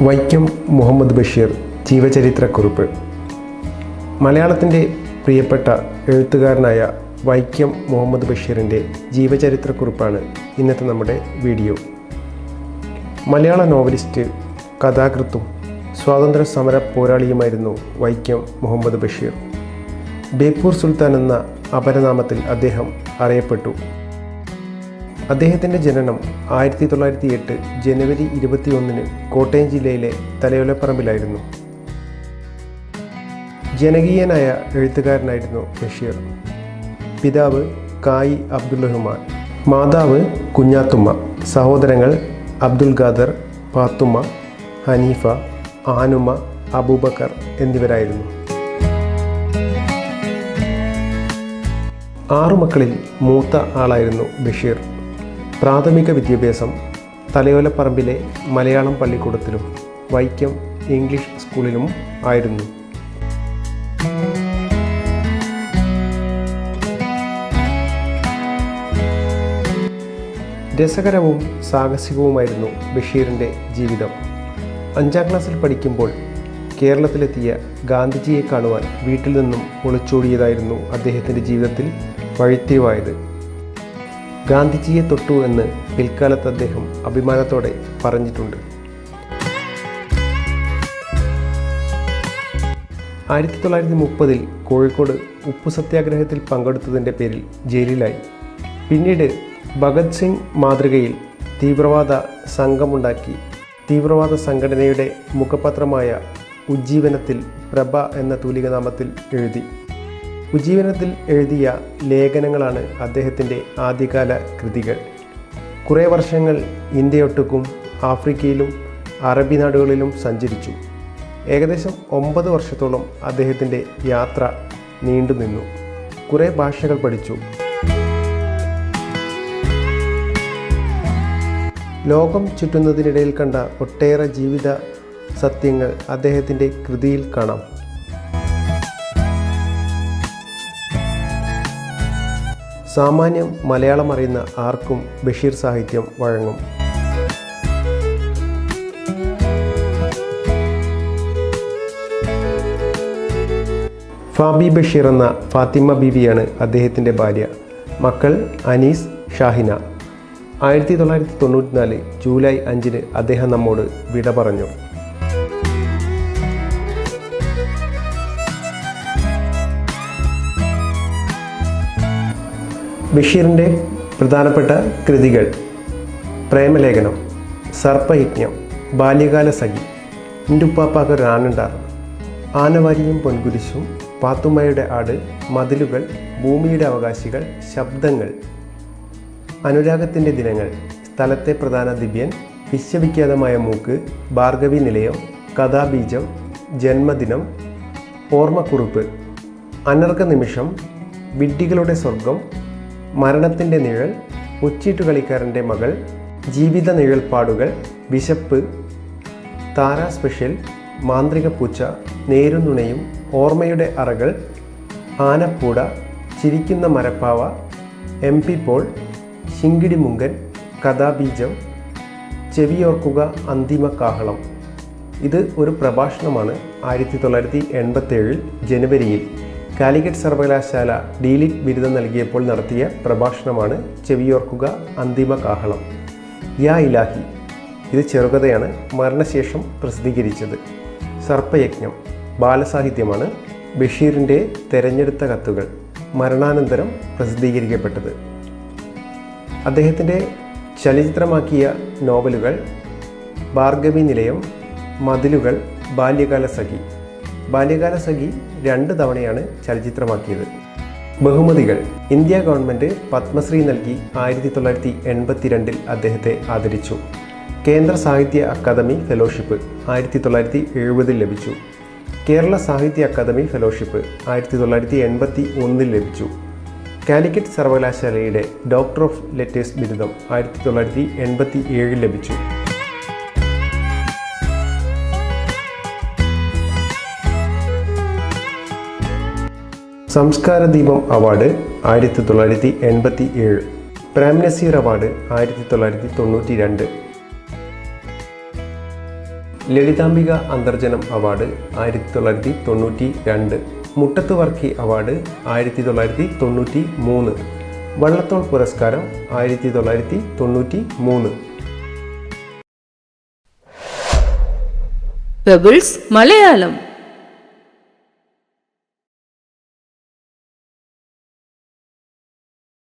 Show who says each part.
Speaker 1: വൈക്കം മുഹമ്മദ് ബഷീർ ജീവചരിത്രക്കുറിപ്പ്. മലയാളത്തിന്റെ പ്രിയപ്പെട്ട എഴുത്തുകാരനായ വൈക്കം മുഹമ്മദ് ബഷീറിന്റെ ജീവചരിത്രക്കുറിപ്പാണ് ഇന്നത്തെ നമ്മുടെ വീഡിയോ. മലയാള നോവലിസ്റ്റ് കഥാകൃത്തും സ്വാതന്ത്ര്യ സമര പോരാളിയുമായിരുന്നു വൈക്കം മുഹമ്മദ് ബഷീർ. ബേപ്പൂർ സുൽത്താൻ എന്ന അപരനാമത്തിൽ അദ്ദേഹം അറിയപ്പെട്ടു. അദ്ദേഹത്തിന്റെ ജനനം ആയിരത്തി തൊള്ളായിരത്തി എട്ട് ജനുവരി ഇരുപത്തിയൊന്നിന് കോട്ടയം ജില്ലയിലെ തലയോലപ്പറമ്പിലായിരുന്നു. ജനകീയനായ എഴുത്തുകാരനായിരുന്നു ബഷീർ. പിതാവ് കായി അബ്ദുൽ റഹ്മാൻ മാതാവ് കുഞ്ഞാത്തുമ്മ. സഹോദരങ്ങൾ അബ്ദുൽ ഖാദർ പാത്തുമ്മ ഹനീഫ ആനുമ അബൂബക്കർ എന്നിവരായിരുന്നു. ആറു മക്കളിൽ മൂത്ത ആളായിരുന്നു ബഷീർ. പ്രാഥമിക വിദ്യാഭ്യാസം തലയോലപ്പറമ്പിലെ മലയാളം പള്ളിക്കൂടത്തിലും വൈക്കം ഇംഗ്ലീഷ് സ്കൂളിലും ആയിരുന്നു. രസകരവും സാഹസികവുമായിരുന്നു ബഷീറിന്റെ ജീവിതം. അഞ്ചാം ക്ലാസ്സിൽ പഠിക്കുമ്പോൾ കേരളത്തിലെത്തിയ ഗാന്ധിജിയെ കാണുവാൻ വീട്ടിൽ നിന്നും ഒളിച്ചോടിയതായിരുന്നു അദ്ദേഹത്തിന്റെ ജീവിതത്തിൽ വഴിത്തിരിവായത്. ഗാന്ധിജിയെ തൊട്ടു എന്ന് പിൽക്കാലത്ത് അദ്ദേഹം അഭിമാനത്തോടെ പറഞ്ഞിട്ടുണ്ട്. ആയിരത്തി തൊള്ളായിരത്തി മുപ്പതിൽ കോഴിക്കോട് ഉപ്പു സത്യാഗ്രഹത്തിൽ പങ്കെടുത്തതിന്റെ പേരിൽ ജയിലിലായി. പിന്നീട് ഭഗത് സിംഗ് മാതൃകയിൽ തീവ്രവാദ സംഘമുണ്ടാക്കി. തീവ്രവാദ സംഘടനയുടെ മുഖപത്രമായ ഉജ്ജീവനത്തിൽ പ്രഭ എന്ന തൂലികനാമത്തിൽ എഴുതി. ഉജ്ജീവനത്തിൽ എഴുതിയ ലേഖനങ്ങളാണ് അദ്ദേഹത്തിന്റെ ആദ്യകാല കൃതികൾ. കുറേ വർഷങ്ങൾ ഇന്ത്യയൊട്ടുക്കും ആഫ്രിക്കയിലും അറബി നാടുകളിലും സഞ്ചരിച്ചു. ഏകദേശം ഒമ്പത് വർഷത്തോളം അദ്ദേഹത്തിന്റെ യാത്ര നീണ്ടുനിന്നു കുറേ ഭാഷകൾ പഠിച്ചു. ലോകം ചുറ്റുന്നതിനിടയിൽ കണ്ട ഒട്ടേറെ ജീവിത സത്യങ്ങൾ അദ്ദേഹത്തിന്റെ കൃതിയിൽ കാണാം. സാമാന്യം മലയാളം അറിയുന്ന ആർക്കും ബഷീർ സാഹിത്യം വഴങ്ങും. ഫാബി ബഷീർ എന്ന ഫാത്തിമ ബീവിയാണ് അദ്ദേഹത്തിന്റെ ഭാര്യ. മക്കൾ അനീസ് ഷാഹിന. ആയിരത്തി തൊള്ളായിരത്തി തൊണ്ണൂറ്റിനാല് ജൂലൈ അഞ്ചിന് അദ്ദേഹം നമ്മോട് വിട പറഞ്ഞു. ബഷീറിന്റെ പ്രധാനപ്പെട്ട കൃതികൾ. പ്രേമലേഖനം സർപ്പയജ്ഞം ബാല്യകാല സഖി ഇൻഡുപ്പാപ്പാക്ക് ആനുണ്ടാർ ആനവാരിയും പൊൻകുരിശും പാത്തുമ്മയുടെ ആട് മതിലുകൾ ഭൂമിയുടെ അവകാശികൾ ശബ്ദങ്ങൾ. അനുരാഗത്തിന്റെ ദിനങ്ങൾ സ്ഥലത്തെ പ്രധാന ദിവ്യൻ വിശ്വവിഖ്യാതമായ മൂക്ക് ഭാർഗവി നിലയം കഥാബീജം ജന്മദിനം ഓർമ്മക്കുറിപ്പ് അനർഘ നിമിഷം വിഡ്ഢികളുടെ സ്വർഗം മരണത്തിന്റെ നിഴൽ ഒച്ചീട്ടു കളിക്കാരന്റെ മകൾ ജീവിത നിഴൽപ്പാടുകൾ വിശപ്പ് താര സ്പെഷ്യൽ മാന്ത്രിക പൂച്ച നേരുനുണയും Ormayude Arakal Anappooda Chirikkunna Marappava M P Paul Shinkidimunkan Kathabeejam Cheviyorkkuka Anthima Kahalam. ഇത് ഒരു പ്രഭാഷണമാണ് ആയിരത്തി തൊള്ളായിരത്തി എൺപത്തേഴിൽ ജനുവരിയിൽ. കാലിക്കറ്റ് സർവകലാശാല ഡീലിറ്റ് ബിരുദം നൽകിയപ്പോൾ നടത്തിയ പ്രഭാഷണമാണ് ചെവിയോർക്കുക അന്തിമ കാഹളം. യാ ഇലാഹി. ഇത് ചെറുകഥയാണ് മരണശേഷം പ്രസിദ്ധീകരിച്ചത്. സർപ്പയജ്ഞം. ബാലസാഹിത്യമാണ് ബഷീറിന്റെ തെരഞ്ഞെടുത്ത കത്തുകൾ. മരണാനന്തരം പ്രസിദ്ധീകരിക്കപ്പെട്ടത്. അദ്ദേഹത്തിന്റെ ചലച്ചിത്രമാക്കിയ നോവലുകൾ ഭാർഗവി നിലയം മതിലുകൾ ബാല്യകാല സഖി ബാല്യകാല സഖി രണ്ട് തവണയാണ് ചലച്ചിത്രമാക്കിയത്. ബഹുമതികൾ. ഇന്ത്യ ഗവൺമെന്റ് പത്മശ്രീ നൽകി ആയിരത്തി തൊള്ളായിരത്തി എൺപത്തിരണ്ടിൽ അദ്ദേഹത്തെ ആദരിച്ചു. കേന്ദ്ര സാഹിത്യ അക്കാദമി ഫെലോഷിപ്പ് ആയിരത്തി തൊള്ളായിരത്തി എഴുപതിൽ ലഭിച്ചു. കേരള സാഹിത്യ അക്കാദമി ഫെലോഷിപ്പ് ആയിരത്തി തൊള്ളായിരത്തി എൺപത്തി ഒന്നിൽ ലഭിച്ചു. കാലിക്കറ്റ് സർവകലാശാലയുടെ ഡോക്ടർ ഓഫ് ലെറ്റേഴ്സ് ബിരുദം ആയിരത്തി തൊള്ളായിരത്തി എൺപത്തി ഏഴിൽ ലഭിച്ചു. സംസ്കാര ദീപം അവാർഡ് ആയിരത്തി തൊള്ളായിരത്തി എൺപത്തി ഏഴ് പ്രാംനസീർ അവാർഡ് ആയിരത്തി തൊള്ളായിരത്തി തൊണ്ണൂറ്റി രണ്ട് ലളിതാംബിക അന്തർജനം അവാർഡ് ആയിരത്തി തൊള്ളായിരത്തി തൊണ്ണൂറ്റി രണ്ട് മുട്ടത്ത് വർക്കി അവാർഡ് ആയിരത്തി തൊള്ളായിരത്തി തൊണ്ണൂറ്റി മൂന്ന് വള്ളത്തോൾ പുരസ്കാരം ആയിരത്തി തൊള്ളായിരത്തി തൊണ്ണൂറ്റി മൂന്ന്
Speaker 2: മലയാളം.